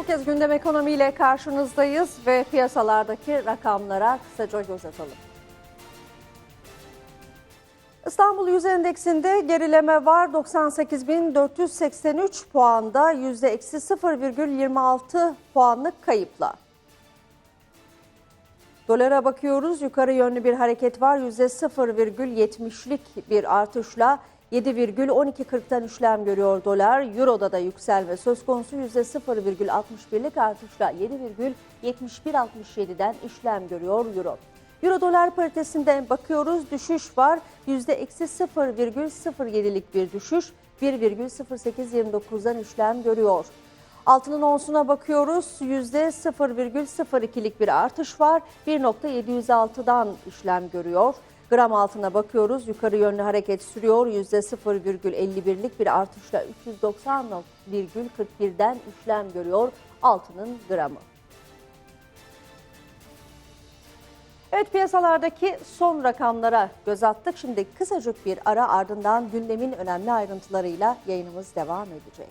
Bu kez gündem ekonomiyle karşınızdayız ve piyasalardaki rakamlara kısaca göz atalım. İstanbul Yüz Endeksinde gerileme var. 98.483 puanda %-0,26 puanlık kayıpla. Dolara bakıyoruz. Yukarı yönlü bir hareket var. %0,70'lik bir artışla 7,1240'tan işlem görüyor dolar. Euro'da da yükselme söz konusu %0,61'lik artışla 7,7167'den işlem görüyor Euro. Euro dolar paritesinde bakıyoruz düşüş var. %-0,07'lik bir düşüş 1,0829'dan işlem görüyor. Altının onsuna bakıyoruz. %0,02'lik bir artış var. 1.706'dan işlem görüyor. Gram altına bakıyoruz. Yukarı yönlü hareket sürüyor. %0,51'lik bir artışla 390,41'den işlem görüyor altının gramı. Evet piyasalardaki son rakamlara göz attık. Şimdi kısacık bir ara ardından gündemin önemli ayrıntılarıyla yayınımız devam edecek.